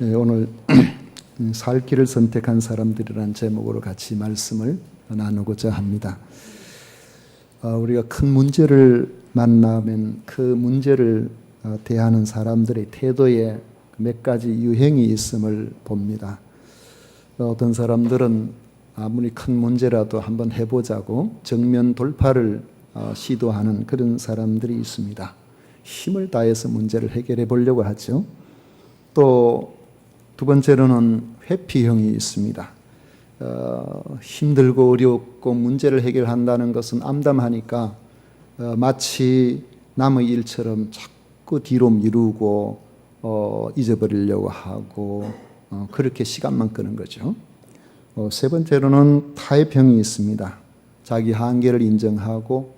예, 오늘 살 길을 선택한 사람들이라는 제목으로 같이 말씀을 나누고자 합니다. 어, 우리가 큰 문제를 만나면 그 문제를 어, 대하는 사람들의 태도에 몇 가지 유행이 있음을 봅니다. 어떤 사람들은 아무리 큰 문제라도 한번 해보자고 정면 돌파를 어, 시도하는 그런 사람들이 있습니다. 힘을 다해서 문제를 해결해 보려고 하죠. 또 두 번째로는 회피형이 있습니다. 어, 힘들고 어렵고 문제를 해결한다는 것은 암담하니까 어, 마치 남의 일처럼 자꾸 뒤로 미루고 어, 잊어버리려고 하고 어, 그렇게 시간만 끄는 거죠. 어, 세 번째로는 타협형이 있습니다. 자기 한계를 인정하고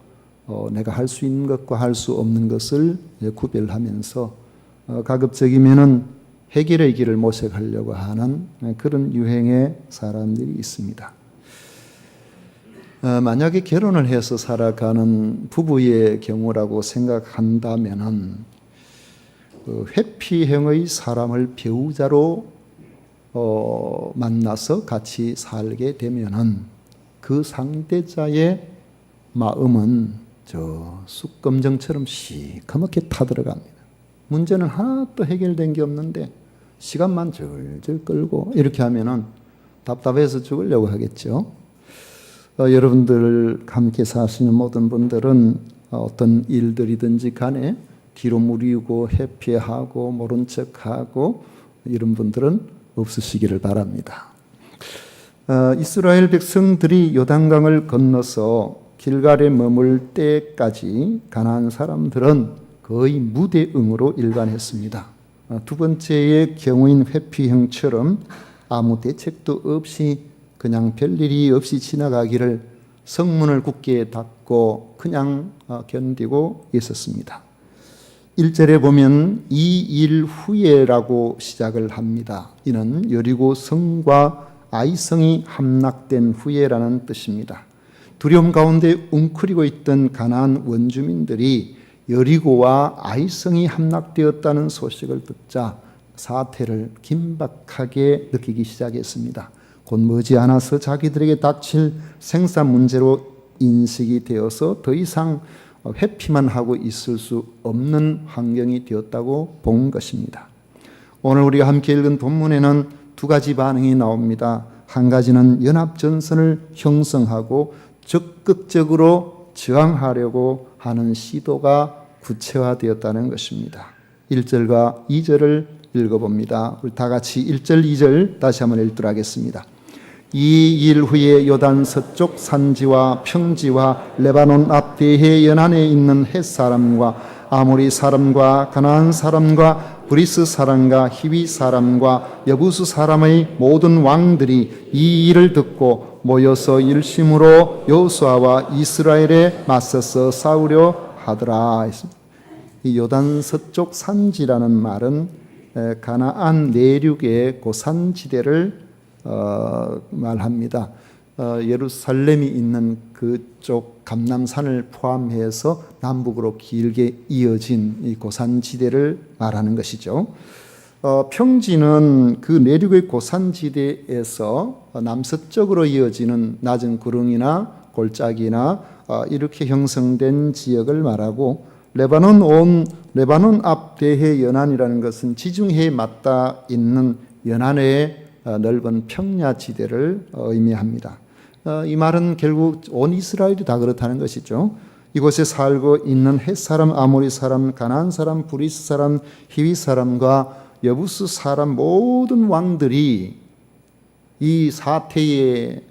어, 내가 할 수 있는 것과 할 수 없는 것을 구별하면서 어, 가급적이면은 해결의 길을 모색하려고 하는 그런 유행의 사람들이 있습니다. 어, 만약에 결혼을 해서 살아가는 부부의 경우라고 생각한다면은 그 회피형의 사람을 배우자로 어, 만나서 같이 살게 되면은 그 상대자의 마음은 저 쑥검정처럼 시커멓게 타들어갑니다. 문제는 하나도 해결된 게 없는데 시간만 절절 끌고 이렇게 하면은 답답해서 죽으려고 하겠죠. 어, 여러분들 함께 사시는 모든 분들은 어떤 일들이든지 간에 뒤로 무리고 회피하고 모른 척하고 이런 분들은 없으시기를 바랍니다. 어, 이스라엘 백성들이 요단강을 건너서 길갈에 머물 때까지 가나안 사람들은 거의 무대응으로 일관했습니다. 어, 두 번째의 경우인 회피형처럼 아무 대책도 없이 그냥 별일이 없이 지나가기를 성문을 굳게 닫고 그냥 어, 견디고 있었습니다. 1절에 보면 이 일 후에라고 시작을 합니다. 이는 여리고 성과 아이성이 함락된 후에라는 뜻입니다. 두려움 가운데 웅크리고 있던 가나안 원주민들이 여리고와 아이성이 함락되었다는 소식을 듣자 사태를 긴박하게 느끼기 시작했습니다. 곧 머지않아서 자기들에게 닥칠 생산 문제로 인식이 되어서 더 이상 회피만 하고 있을 수 없는 환경이 되었다고 본 것입니다. 오늘 우리가 함께 읽은 본문에는 두 가지 반응이 나옵니다. 한 가지는 연합전선을 형성하고 적극적으로 저항하려고 하는 시도가 구체화되었다는 것입니다. 1절과 2절을 읽어봅니다. 우리 다 같이 1절, 2절 다시 한번 읽도록 하겠습니다. 이 일 후에 요단 서쪽 산지와 평지와 레바논 앞 대해 연안에 있는 헷 사람과 아모리 사람과 가나안 사람과 브리스 사람과 히위 사람과 여부수 사람의 모든 왕들이 이 일을 듣고 모여서 일심으로 여호수아와 이스라엘에 맞서서 싸우려 하더라. 이 요단 서쪽 산지라는 말은 가나안 내륙의 고산 지대를 어, 말합니다. 어, 예루살렘이 있는 그쪽 감남산을 포함해서 남북으로 길게 이어진 이 고산 지대를 말하는 것이죠. 어, 평지는 그 내륙의 고산지대에서 남서쪽으로 이어지는 낮은 구릉이나 골짜기나 어, 이렇게 형성된 지역을 말하고 레바논 온 레바논 앞 대해 연안이라는 것은 지중해에 맞닿아 있는 연안의 어, 넓은 평야 지대를 어, 의미합니다. 어, 이 말은 결국 온 이스라엘이 다 그렇다는 것이죠. 이곳에 살고 있는 헷 사람, 아모리 사람, 가나안 사람, 브리스 사람, 히위 사람과 여부스 사람 모든 왕들이 이 사태의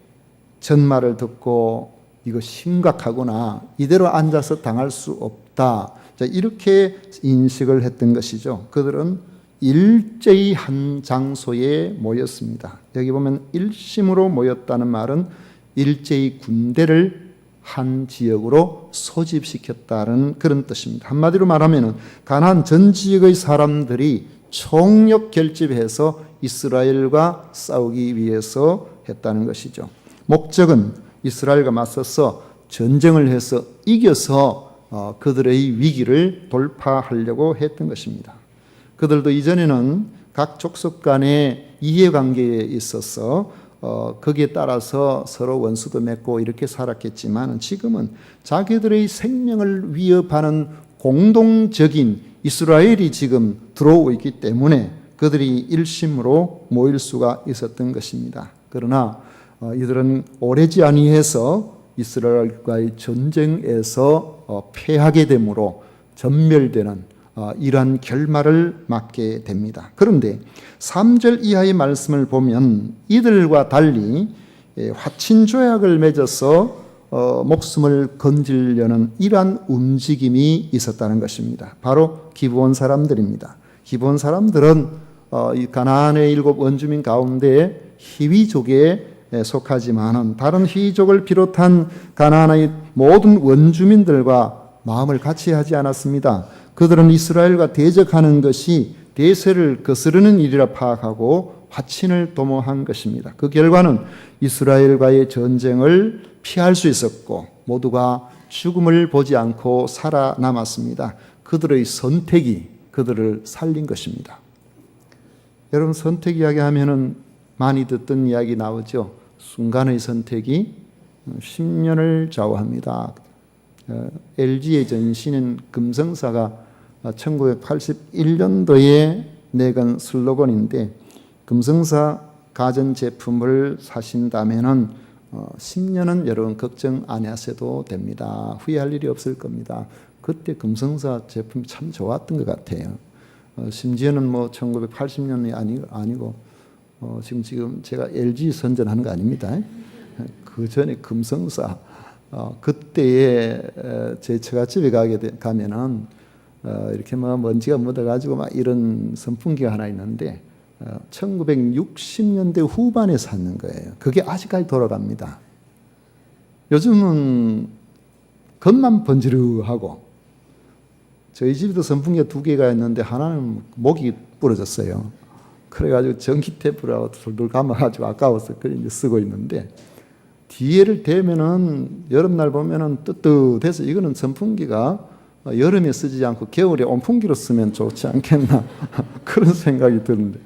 전말을 듣고 이거 심각하구나 이대로 앉아서 당할 수 없다. 이렇게 인식을 했던 것이죠. 그들은 일제히 한 장소에 모였습니다. 여기 보면 일심으로 모였다는 말은 일제히 군대를 한 지역으로 소집시켰다는 그런 뜻입니다. 한마디로 말하면 가나안 전 지역의 사람들이 총력 결집해서 이스라엘과 싸우기 위해서 했다는 것이죠. 목적은 이스라엘과 맞서서 전쟁을 해서 이겨서 어, 그들의 위기를 돌파하려고 했던 것입니다. 그들도 이전에는 각 족속 간의 이해관계에 있어서 어, 거기에 따라서 서로 원수도 맺고 이렇게 살았겠지만 지금은 자기들의 생명을 위협하는 공동적인 이스라엘이 지금 들어오고 있기 때문에 그들이 일심으로 모일 수가 있었던 것입니다. 그러나 어, 이들은 오래지 아니해서 이스라엘과의 전쟁에서 어, 패하게 되므로 전멸되는 어, 이러한 결말을 맞게 됩니다. 그런데 3절 이하의 말씀을 보면 이들과 달리 예, 화친 조약을 맺어서 어, 목숨을 건지려는 이러한 움직임이 있었다는 것입니다. 바로 기브온 사람들입니다. 기브온 사람들은 어, 이 가나안의 일곱 원주민 가운데 히위족에 속하지만은 다른 히위족을 비롯한 가나안의 모든 원주민들과 마음을 같이 하지 않았습니다. 그들은 이스라엘과 대적하는 것이 대세를 거스르는 일이라 파악하고 화친을 도모한 것입니다. 그 결과는 이스라엘과의 전쟁을 피할 수 있었고 모두가 죽음을 보지 않고 살아남았습니다. 그들의 선택이 그들을 살린 것입니다. 여러분 선택 이야기 하면은 많이 듣던 이야기 나오죠. 순간의 선택이 10년을 좌우합니다. LG의 전신인 금성사가 1981년도에 내건 슬로건인데 금성사 가전 제품을 사신다면은 10년은 여러분 걱정 안 하셔도 됩니다. 후회할 일이 없을 겁니다. 그때 금성사 제품이 참 좋았던 것 같아요. 어, 심지어는 뭐 1980년이 아니, 아니고 어, 지금 지금 제가 LG 선전하는 거 아닙니다. 그 전에 금성사 어, 그때에 제 처갓집에 가게 되, 가면은 어, 이렇게 뭐 먼지가 묻어가지고 막 이런 선풍기가 하나 있는데 어, 1960년대 후반에 샀는 거예요. 그게 아직까지 돌아갑니다. 요즘은 겉만 번지르하고 저희 집에도 선풍기가 두 개가 있는데 하나는 목이 부러졌어요. 그래가지고 전기 테이프라고 돌돌 감아가지고 아까워서 그래 이제 쓰고 있는데 뒤에를 대면은 여름날 보면은 뜨뜻해서 이거는 선풍기가 여름에 쓰지 않고 겨울에 온풍기로 쓰면 좋지 않겠나 그런 생각이 드는데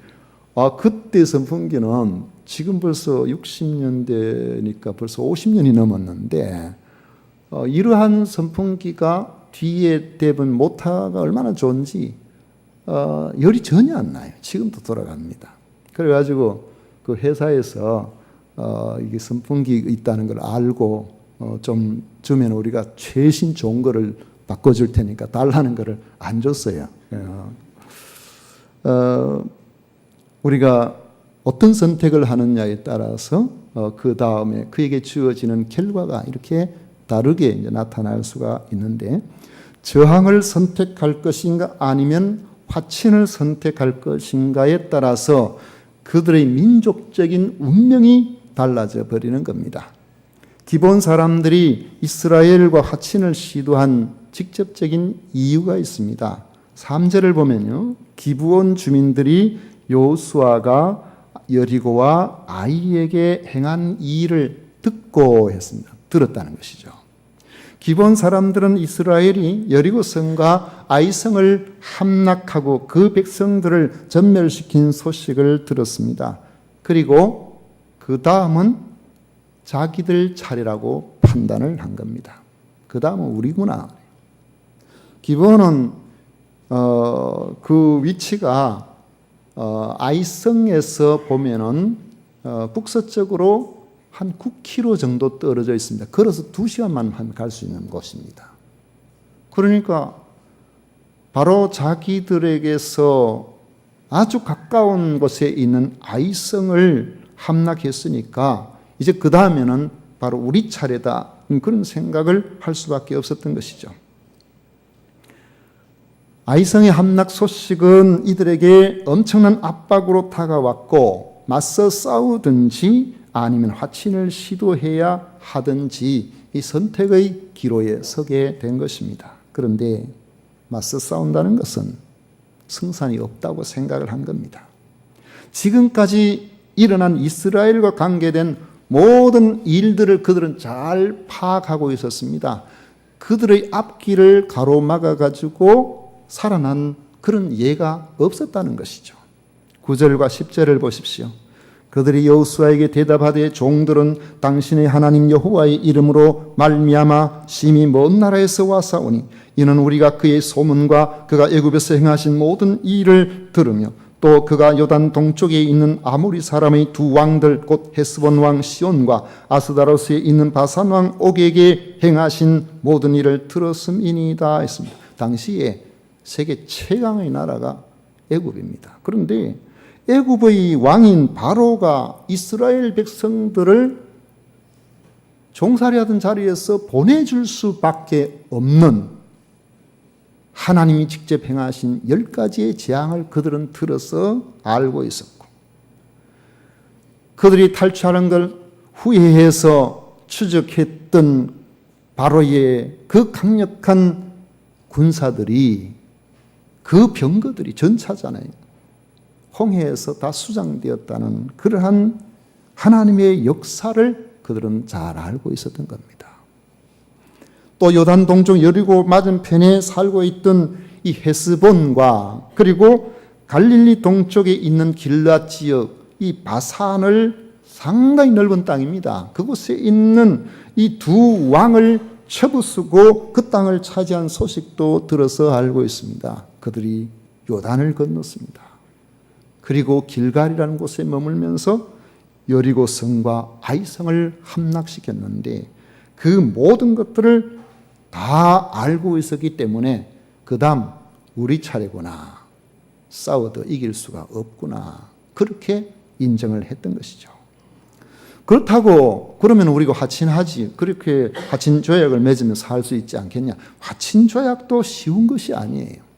아 그때 선풍기는 지금 벌써 60년대니까 벌써 50년이 넘었는데 어, 이러한 선풍기가 뒤에 대본 모터가 얼마나 좋은지 어, 열이 전혀 안 나요. 지금도 돌아갑니다. 그래가지고 그 회사에서 어, 이게 선풍기 있다는 걸 알고 어, 좀 주면 우리가 최신 좋은 거를 바꿔줄 테니까 달라는 거를 안 줬어요. 어, 어 우리가 어떤 선택을 하느냐에 따라서 어, 그 다음에 그에게 주어지는 결과가 이렇게 다르게 나타날 수가 있는데 저항을 선택할 것인가 아니면 화친을 선택할 것인가에 따라서 그들의 민족적인 운명이 달라져 버리는 겁니다. 기본 사람들이 이스라엘과 화친을 시도한 직접적인 이유가 있습니다. 3절을 보면요. 기부온 주민들이 요수아가 여리고와 아이에게 행한 일을 듣고 했습니다. 들었다는 것이죠. 기본 사람들은 이스라엘이 여리고성과 아이성을 함락하고 그 백성들을 전멸시킨 소식을 들었습니다. 그리고 그 다음은 자기들 차례라고 판단을 한 겁니다. 그 다음은 우리구나. 기본은 어, 그 위치가 어, 아이성에서 보면은 어, 북서쪽으로 한 9km 정도 떨어져 있습니다. 걸어서 2시간만 갈 수 있는 곳입니다. 그러니까 바로 자기들에게서 아주 가까운 곳에 있는 아이성을 함락했으니까 이제 그 다음에는 바로 우리 차례다. 그런 생각을 할 수밖에 없었던 것이죠. 아이성의 함락 소식은 이들에게 엄청난 압박으로 다가왔고 맞서 싸우든지 아니면 화친을 시도해야 하든지 이 선택의 기로에 서게 된 것입니다. 그런데 맞서 싸운다는 것은 승산이 없다고 생각을 한 겁니다. 지금까지 일어난 이스라엘과 관계된 모든 일들을 그들은 잘 파악하고 있었습니다. 그들의 앞길을 가로막아 가지고 살아난 그런 예가 없었다는 것이죠. 9절과 10절을 보십시오. 그들이 여호수아에게 대답하되 종들은 당신의 하나님 여호와의 이름으로 말미암아 심히 먼 나라에서 왔사오니 이는 우리가 그의 소문과 그가 애굽에서 행하신 모든 일을 들으며 또 그가 요단 동쪽에 있는 아모리 사람의 두 왕들 곧 헤스본 왕 시온과 아스다로스에 있는 바산 왕 옥에게 행하신 모든 일을 들었음이니이다 했습니다. 당시에 세계 최강의 나라가 애굽입니다. 그런데 애굽의 왕인 바로가 이스라엘 백성들을 종살이하던 자리에서 보내줄 수밖에 없는 하나님이 직접 행하신 열 가지의 재앙을 그들은 들어서 알고 있었고, 그들이 탈취하는 걸 후회해서 추적했던 바로의 그 강력한 군사들이 그 병거들이 전차잖아요. 홍해에서 다 수장되었다는 그러한 하나님의 역사를 그들은 잘 알고 있었던 겁니다. 또 요단 동쪽 여리고 맞은편에 살고 있던 이 헤스본과 그리고 갈릴리 동쪽에 있는 길라 지역 이 바산을 상당히 넓은 땅입니다. 그곳에 있는 이 두 왕을 쳐부수고 그 땅을 차지한 소식도 들어서 알고 있습니다. 그들이 요단을 건넜습니다. 그리고 길갈이라는 곳에 머물면서 여리고 성과 아이성을 함락시켰는데 그 모든 것들을 다 알고 있었기 때문에 그다음 우리 차례구나 싸워도 이길 수가 없구나 그렇게 인정을 했던 것이죠. 그렇다고 그러면 우리가 화친하지 그렇게 화친 조약을 맺으면 살수 있지 않겠냐? 화친 조약도 쉬운 것이 아니에요.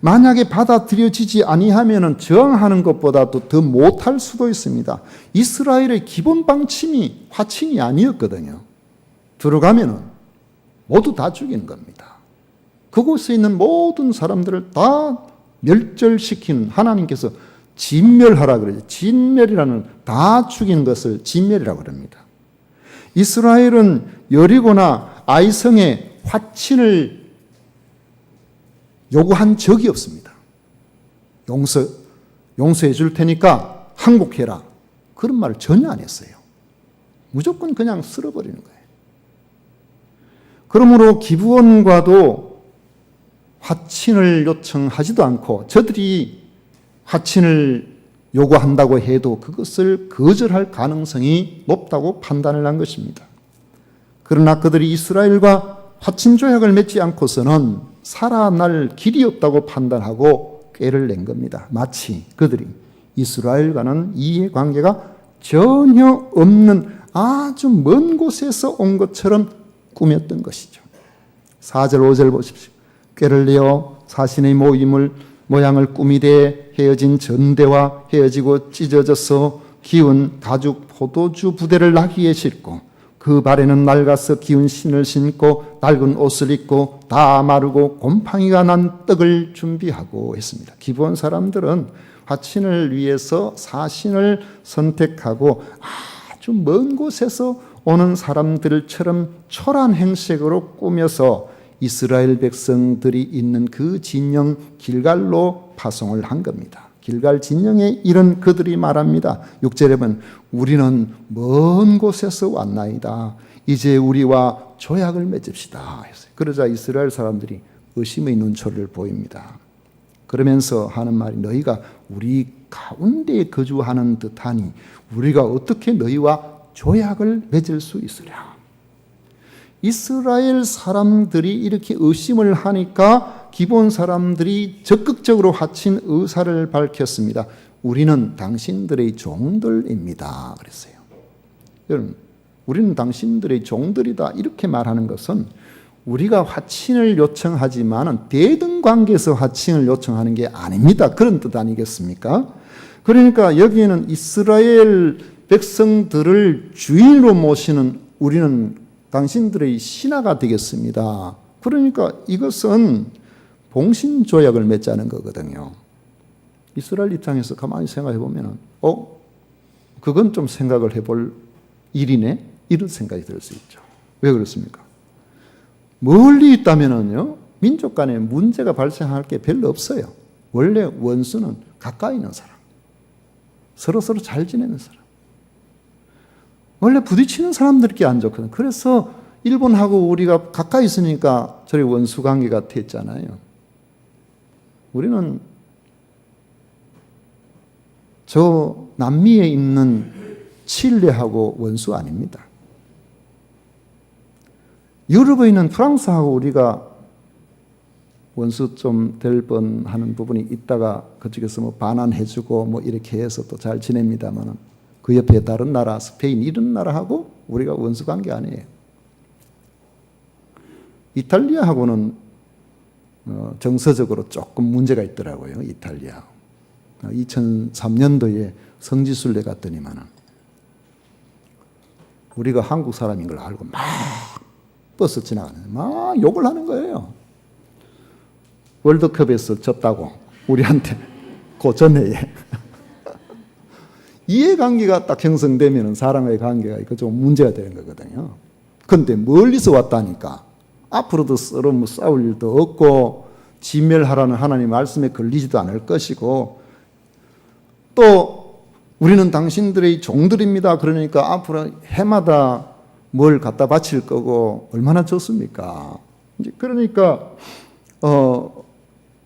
만약에 받아들여지지 아니하면은 저항하는 것보다도 더 못할 수도 있습니다. 이스라엘의 기본 방침이 화친이 아니었거든요. 들어가면은 모두 다 죽이는 겁니다. 그곳에 있는 모든 사람들을 다 멸절시킨 하나님께서 진멸하라 그러죠. 진멸이라는 다 죽이는 것을 진멸이라고 그럽니다. 이스라엘은 여리고나 아이성의 화친을 요구한 적이 없습니다. 용서, 용서해 줄 테니까 항복해라. 그런 말을 전혀 안 했어요. 무조건 그냥 쓸어버리는 거예요. 그러므로 기부원과도 화친을 요청하지도 않고 저들이 화친을 요구한다고 해도 그것을 거절할 가능성이 높다고 판단을 한 것입니다. 그러나 그들이 이스라엘과 화친 조약을 맺지 않고서는 살아날 길이 없다고 판단하고 꾀를 낸 겁니다. 마치 그들이 이스라엘과는 이해 관계가 전혀 없는 아주 먼 곳에서 온 것처럼 꾸몄던 것이죠. 4절, 5절 보십시오. 꾀를 내어 사신의 모임을 모양을 꾸미되 헤어진 전대와 헤어지고 찢어져서 기운 가죽 포도주 부대를 나귀에 싣고 그 발에는 낡아서 기운 신을 신고 낡은 옷을 입고 다 마르고 곰팡이가 난 떡을 준비하고 했습니다. 기본 사람들은 화친을 위해서 사신을 선택하고 아주 먼 곳에서 오는 사람들처럼 초란 행색으로 꾸며서 이스라엘 백성들이 있는 그 진영 길갈로 파송을 한 겁니다. 길갈 진영에 이런 그들이 말합니다. 6절에 보면 우리는 먼 곳에서 왔나이다. 이제 우리와 조약을 맺읍시다. 그러자 이스라엘 사람들이 의심의 눈초리를 보입니다. 그러면서 하는 말이 너희가 우리 가운데 거주하는 듯하니 우리가 어떻게 너희와 조약을 맺을 수 있으랴. 이스라엘 사람들이 이렇게 의심을 하니까 기본 사람들이 적극적으로 하친 의사를 밝혔습니다. 우리는 당신들의 종들입니다. 그랬어요. 여러분, 우리는 당신들의 종들이다. 이렇게 말하는 것은 우리가 화친을 요청하지만 대등 관계에서 화친을 요청하는 게 아닙니다. 그런 뜻 아니겠습니까? 그러니까 여기에는 이스라엘 백성들을 주인으로 모시는 우리는 당신들의 신하가 되겠습니다. 그러니까 이것은 봉신 조약을 맺자는 거거든요. 이스라엘 입장에서 가만히 생각해 보면, 어, 그건 좀 생각을 해볼 일이네? 이런 생각이 들 수 있죠. 왜 그렇습니까? 멀리 있다면요, 민족 간에 문제가 발생할 게 별로 없어요. 원래 원수는 가까이 있는 사람. 서로 서로 잘 지내는 사람. 원래 부딪히는 사람들끼리 안 좋거든. 그래서 일본하고 우리가 가까이 있으니까 저리 원수 관계가 됐잖아요. 우리는 저 남미에 있는 칠레하고 원수 아닙니다. 유럽에 있는 프랑스하고 우리가 원수 좀 될 뻔 하는 부분이 있다가 그쪽에서 뭐 반환해주고 뭐 이렇게 해서 또 잘 지냅니다만은 그 옆에 다른 나라 스페인 이런 나라하고 우리가 원수 관계 아니에요. 이탈리아하고는 어, 정서적으로 조금 문제가 있더라고요. 이탈리아. 2003년도에 성지순례 갔더니만은 우리가 한국 사람인 걸 알고 막 버스 지나가는 막 욕을 하는 거예요. 월드컵에서 졌다고 우리한테 고전해에 이해관계가 딱 형성되면 사람의 관계가 이거 좀 문제가 되는 거거든요. 근데 멀리서 왔다니까 앞으로도 서로 뭐 싸울 일도 없고 진멸하라는 하나님 말씀에 걸리지도 않을 것이고 또 우리는 당신들의 종들입니다. 그러니까 앞으로 해마다 뭘 갖다 바칠 거고 얼마나 좋습니까? 이제 그러니까 어,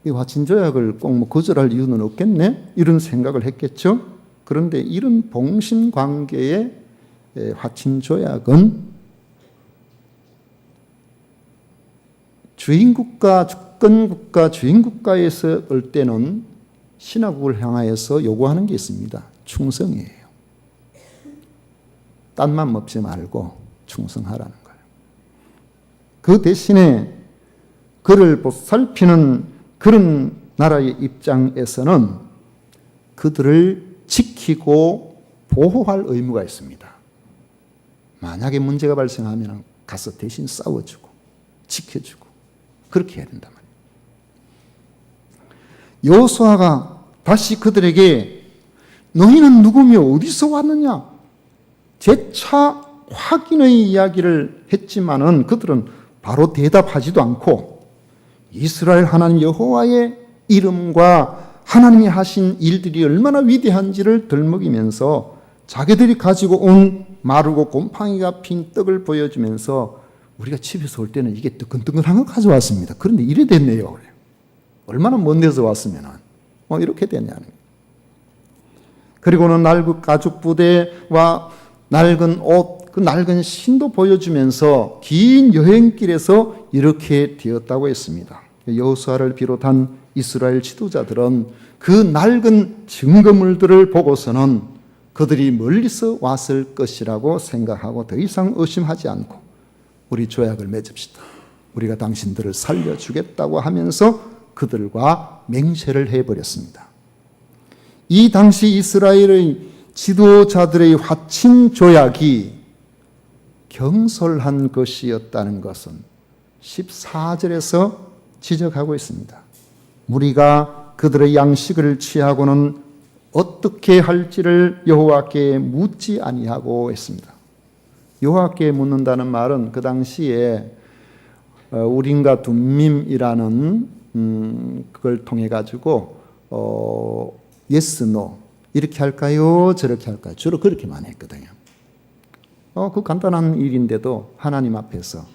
이 화친 조약을 꼭 뭐 거절할 이유는 없겠네 이런 생각을 했겠죠. 그런데 이런 봉신 관계의 화친 조약은 주인국가 주권국가 주인국가에서 올 때는 신화국을 향하여서 요구하는 게 있습니다. 충성이에요. 딴맘 먹지 말고 충성하라는 거예요. 그 대신에 그를 살피는 그런 나라의 입장에서는 그들을 지키고 보호할 의무가 있습니다. 만약에 문제가 발생하면 가서 대신 싸워주고 지켜주고 그렇게 해야 된단 말이에요. 여호수아가 다시 그들에게 너희는 누구며 어디서 왔느냐? 재차 확인의 이야기를 했지만은 그들은 바로 대답하지도 않고 이스라엘 하나님 여호와의 이름과 하나님이 하신 일들이 얼마나 위대한지를 들먹이면서 자기들이 가지고 온 마르고 곰팡이가 핀 떡을 보여주면서 우리가 집에서 올 때는 이게 뜨끈뜨끈한 거 가져왔습니다. 그런데 이래 됐네요. 얼마나 먼 데서 왔으면 어, 이렇게 됐냐는 그리고는 낡은 가죽 부대와 낡은 옷, 그 낡은 신도 보여주면서 긴 여행길에서 이렇게 되었다고 했습니다. 여호수아를 비롯한 이스라엘 지도자들은 그 낡은 증거물들을 보고서는 그들이 멀리서 왔을 것이라고 생각하고 더 이상 의심하지 않고 우리 조약을 맺읍시다. 우리가 당신들을 살려주겠다고 하면서 그들과 맹세를 해버렸습니다. 이 당시 이스라엘의 지도자들의 화친 조약이 경솔한 것이었다는 것은 14절에서 지적하고 있습니다. 우리가 그들의 양식을 취하고는 어떻게 할지를 여호와께 묻지 아니하고 했습니다. 여호와께 묻는다는 말은 그 당시에 우림과 둠밈이라는 음, 그걸 통해 가지고 어, yes, 이렇게 할까요? 저렇게 할까요? 주로 그렇게만 했거든요. 어, 그 간단한 일인데도 하나님 앞에서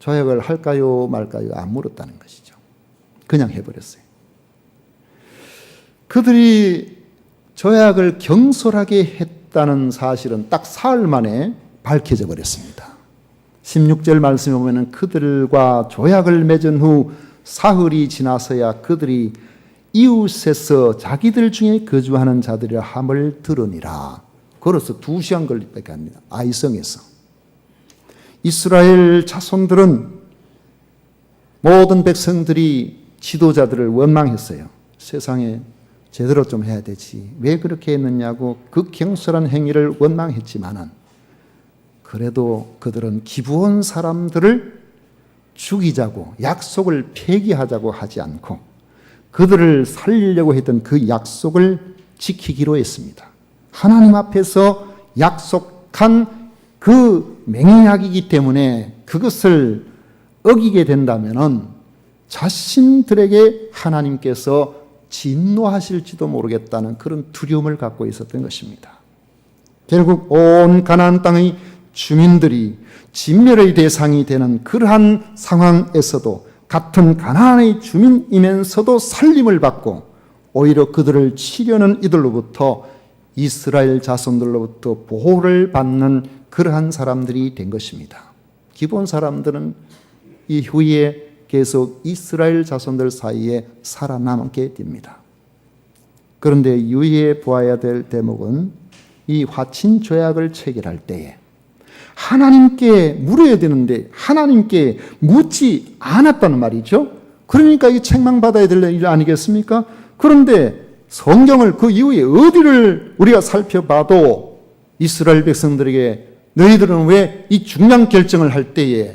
조약을 할까요, 말까요? 안 물었다는 것이죠. 그냥 해버렸어요. 그들이 조약을 경솔하게 했다는 사실은 딱 사흘 만에 밝혀져 버렸습니다. 16절 말씀에 보면 그들과 조약을 맺은 후 사흘이 지나서야 그들이 이웃에서 자기들 중에 거주하는 자들의 함을 들으니라. 걸어서 두 시간 걸릴밖에 안 됩니다. 아이성에서. 이스라엘 자손들은 모든 백성들이 지도자들을 원망했어요. 세상에 제대로 좀 해야 되지. 왜 그렇게 했느냐고 그 경솔한 행위를 원망했지만은 그래도 그들은 기부원 사람들을 죽이자고 약속을 폐기하자고 하지 않고 그들을 살리려고 했던 그 약속을 지키기로 했습니다. 하나님 앞에서 약속한 그 맹약이기 때문에 그것을 어기게 된다면은 자신들에게 하나님께서 진노하실지도 모르겠다는 그런 두려움을 갖고 있었던 것입니다. 결국 온 가나안 땅의 주민들이 진멸의 대상이 되는 그러한 상황에서도 같은 가나안의 주민이면서도 살림을 받고 오히려 그들을 치려는 이들로부터 이스라엘 자손들로부터 보호를 받는 그러한 사람들이 된 것입니다. 기본 사람들은 이후에 계속 이스라엘 자손들 사이에 살아남게 됩니다. 그런데 유의해 보아야 될 대목은 이 화친 조약을 체결할 때에 하나님께 물어야 되는데 하나님께 묻지 않았다는 말이죠. 그러니까 이 책망받아야 될 일 아니겠습니까? 그런데 성경을 그 이후에 어디를 우리가 살펴봐도 이스라엘 백성들에게 너희들은 왜 이 중요한 결정을 할 때에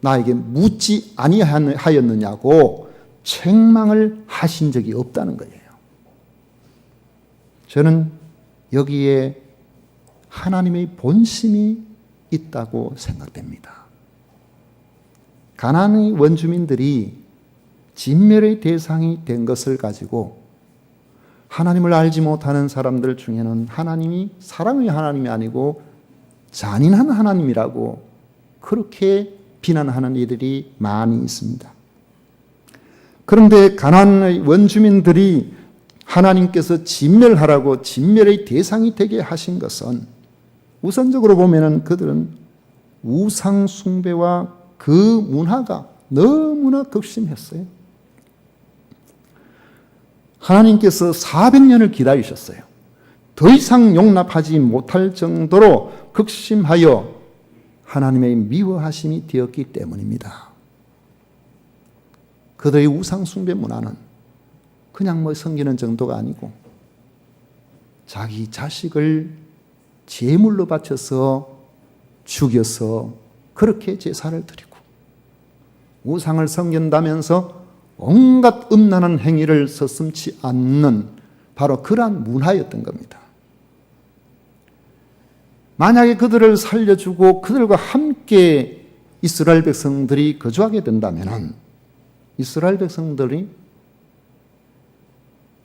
나에게 묻지 아니하였느냐고 책망을 하신 적이 없다는 거예요. 저는 여기에 하나님의 본심이 있다고 생각됩니다. 가나안의 원주민들이 진멸의 대상이 된 것을 가지고 하나님을 알지 못하는 사람들 중에는 하나님이 사랑의 하나님이 아니고 잔인한 하나님이라고 그렇게 비난하는 이들이 많이 있습니다. 그런데 가나안의 원주민들이 하나님께서 진멸하라고 진멸의 대상이 되게 하신 것은 우선적으로 보면은 그들은 우상 숭배와 그 문화가 너무나 극심했어요. 하나님께서 400년을 기다리셨어요. 더 이상 용납하지 못할 정도로 극심하여 하나님의 미워하심이 되었기 때문입니다. 그들의 우상숭배 문화는 그냥 뭐 섬기는 정도가 아니고 자기 자식을 제물로 바쳐서 죽여서 그렇게 제사를 드리고 우상을 섬긴다면서 온갖 음란한 행위를 서슴치 않는 바로 그러한 문화였던 겁니다. 만약에 그들을 살려주고 그들과 함께 이스라엘 백성들이 거주하게 된다면 이스라엘 백성들이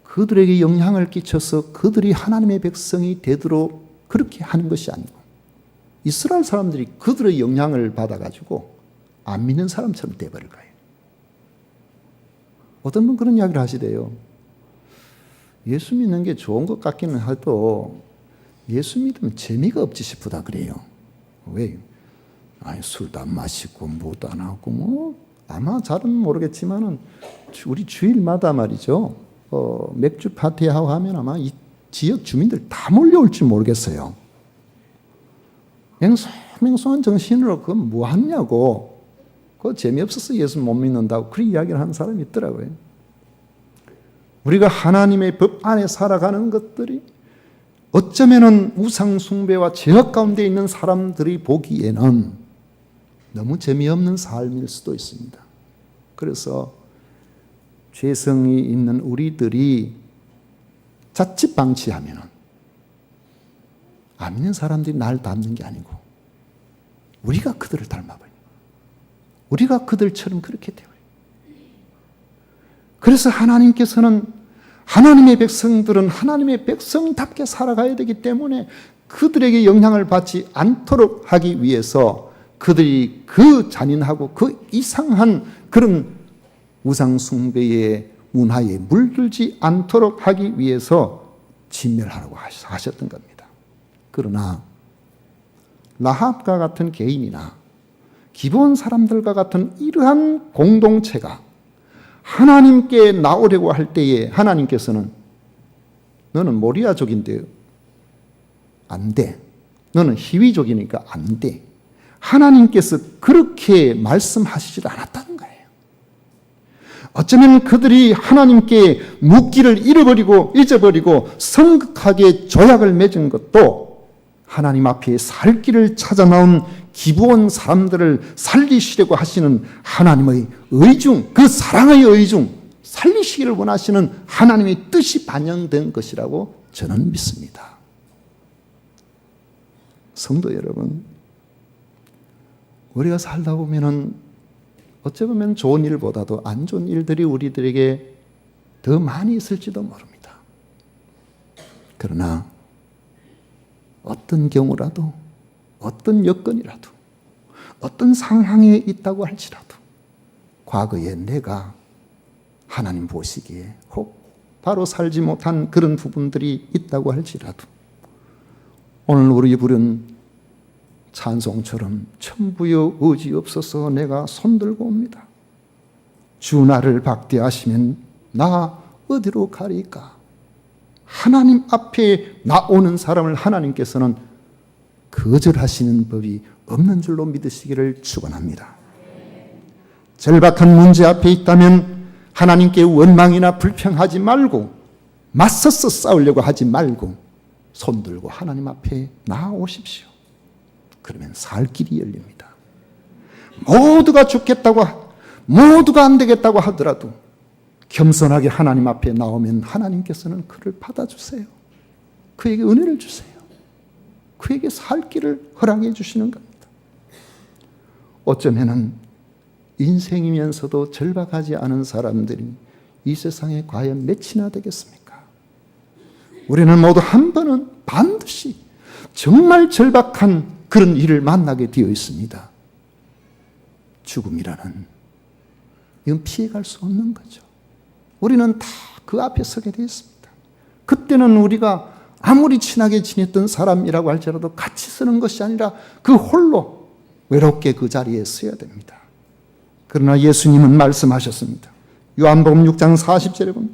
그들에게 영향을 끼쳐서 그들이 하나님의 백성이 되도록 그렇게 하는 것이 아니고 이스라엘 사람들이 그들의 영향을 받아가지고 안 믿는 사람처럼 돼버릴 거예요. 어떤 분 그런 이야기를 하시대요. 예수 믿는 게 좋은 것 같기는 해도 예수 믿으면 재미가 없지 싶다 그래요. 왜? 아니 술도 안 마시고 뭐도 안 하고 뭐 아마 잘은 모르겠지만은 우리 주일마다 말이죠. 어, 맥주 파티하고 하면 아마 이 지역 주민들 다 몰려올지 모르겠어요. 맹소맹소한 정신으로 그건 뭐 하냐고. 그거 재미없어서 예수 못 믿는다고 그런 이야기를 하는 사람이 있더라고요. 우리가 하나님의 법 안에 살아가는 것들이 어쩌면은 우상숭배와 죄악 가운데 있는 사람들이 보기에는 너무 재미없는 삶일 수도 있습니다. 그래서 죄성이 있는 우리들이 자칫 방치하면 안 믿는 사람들이 날 닮는 게 아니고 우리가 그들을 닮아버려요. 우리가 그들처럼 그렇게 되어요. 그래서 하나님께서는 하나님의 백성들은 하나님의 백성답게 살아가야 되기 때문에 그들에게 영향을 받지 않도록 하기 위해서 그들이 그 잔인하고 그 이상한 그런 우상숭배의 문화에 물들지 않도록 하기 위해서 진멸하라고 하셨던 겁니다. 그러나 라합과 같은 개인이나 기본 사람들과 같은 이러한 공동체가 하나님께 나오려고 할 때에 하나님께서는 너는 모리아족인데 안 돼. 너는 희위족이니까 안 돼. 하나님께서 그렇게 말씀하시질 않았다는 거예요. 어쩌면 그들이 하나님께 묻기를 잃어버리고 잊어버리고 성극하게 조약을 맺은 것도 하나님 앞에 살 길을 찾아 나온 기부온 사람들을 살리시려고 하시는 하나님의 의중, 그 사랑의 의중, 살리시기를 원하시는 하나님의 뜻이 반영된 것이라고 저는 믿습니다. 성도 여러분, 우리가 살다 보면은 어찌 보면 좋은 일보다도 안 좋은 일들이 우리들에게 더 많이 있을지도 모릅니다. 그러나 어떤 경우라도 어떤 여건이라도 어떤 상황에 있다고 할지라도 과거에 내가 하나님 보시기에 혹 바로 살지 못한 그런 부분들이 있다고 할지라도 오늘 우리 부른 찬송처럼 천부여 의지 없어서 내가 손들고 옵니다. 주 나를 박대하시면 나 어디로 가리까? 하나님 앞에 나오는 사람을 하나님께서는 거절하시는 법이 없는 줄로 믿으시기를 축원합니다. 절박한 문제 앞에 있다면 하나님께 원망이나 불평하지 말고 맞서서 싸우려고 하지 말고 손들고 하나님 앞에 나오십시오. 그러면 살 길이 열립니다. 모두가 죽겠다고 모두가 안 되겠다고 하더라도 겸손하게 하나님 앞에 나오면 하나님께서는 그를 받아주세요. 그에게 은혜를 주세요. 그에게 살 길을 허락해 주시는 겁니다. 어쩌면은 인생이면서도 절박하지 않은 사람들이 이 세상에 과연 몇이나 되겠습니까? 우리는 모두 한 번은 반드시 정말 절박한 그런 일을 만나게 되어 있습니다. 죽음이라는 이건 피해갈 수 없는 거죠. 우리는 다 그 앞에 서게 되어 있습니다. 그때는 우리가 아무리 친하게 지냈던 사람이라고 할지라도 같이 서는 것이 아니라 그 홀로 외롭게 그 자리에 서야 됩니다. 그러나 예수님은 말씀하셨습니다. 요한복음 6장 40절에 보면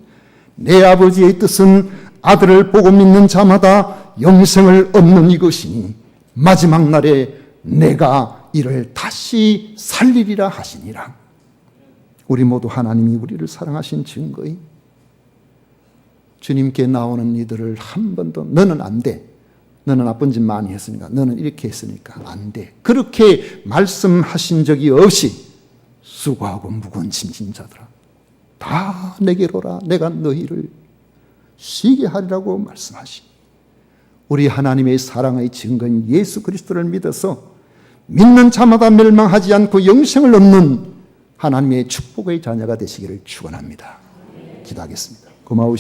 내 아버지의 뜻은 아들을 보고 믿는 자마다 영생을 얻는 이것이니 마지막 날에 내가 이를 다시 살리리라 하시니라. 우리 모두 하나님이 우리를 사랑하신 증거인 주님께 나오는 이들을 한 번도 너는 안 돼. 너는 나쁜 짓 많이 했으니까 너는 이렇게 했으니까 안 돼. 그렇게 말씀하신 적이 없이 수고하고 무거운 짐진 자들아 다 내게로라 내가 너희를 쉬게 하리라고 말씀하시. 우리 하나님의 사랑의 증거인 예수 그리스도를 믿어서 믿는 자마다 멸망하지 않고 영생을 얻는 하나님의 축복의 자녀가 되시기를 축원합니다. 기도하겠습니다. 고마우시